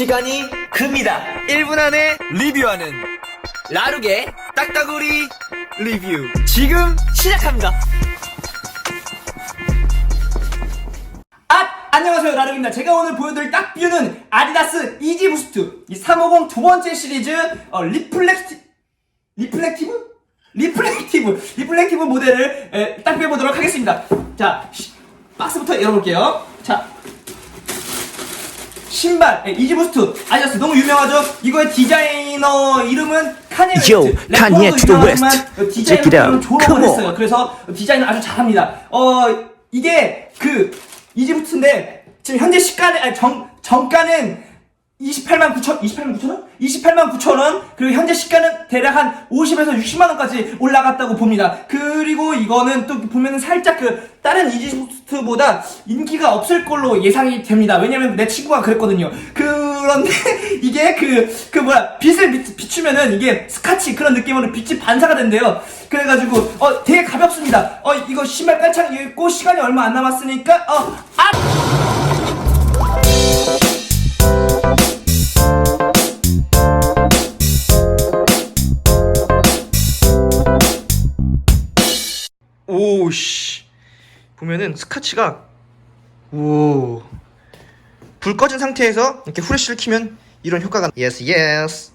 시간이 급니다. 1분 안에 리뷰하는 라룩의 딱따구리 리뷰. 지금 시작합니다. 아! 안녕하세요 라름입니다 제가 오늘 보여드릴 딱뷰는 아디다스 이지 부스트 이 350 두 번째 시리즈 어, 리플렉티 리플렉티브? 리플렉티브 리플렉티브 모델을 에, 딱 빼보도록 하겠습니다 자 시- 박스부터 열어볼게요 자 신발 예, 이지 부스트 아디다스 너무 유명하죠 이거의 디자이너 이름은 카니에 Yo, 웨스트 Kanye to the 디자이너 out. 졸업을 Come on. 했어요 그래서 디자인을 아주 잘합니다. 어 이게 그 이지부트인데 지금 현재 시가는 아니 정 정가는 28만 9천 28만 9천 원? 28만 9천 원 그리고 현재 시가는 대략 한 50에서 60만 원까지 올라갔다고 봅니다. 그리고 이거는 또 보면은 살짝 그 다른 이지부트보다 인기가 없을 걸로 예상이 됩니다. 왜냐면 내 친구가 그랬거든요. 그런데 이게 그 그 뭐야 빛을 비, 비추 면은 이게 스카치 그런 느낌으로 빛이 반사가 된대요. 그래가지고 어 되게 가볍습니다. 어 이거 신발 깔창 입고 시간이 얼마 안 남았으니까 어 아! 오씨. 보면은 스카치가 오. 불 꺼진 상태에서 이렇게 후레쉬를 키면 이런 효과가 yes yes.